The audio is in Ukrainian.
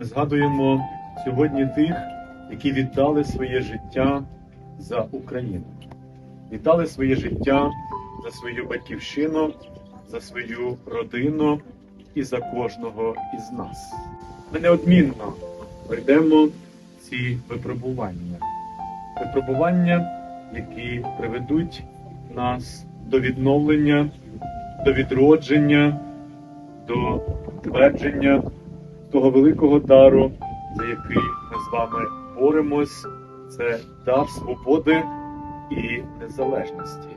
згадуємо сьогодні тих, які віддали своє життя за Україну, віддали своє життя за свою батьківщину, за свою родину і за кожного із нас. Ми неодмінно пройдемо ці випробування, випробування, які приведуть нас до відновлення, до відродження, до твердження того великого дару, за який ми з вами боремось, це дар свободи і незалежності.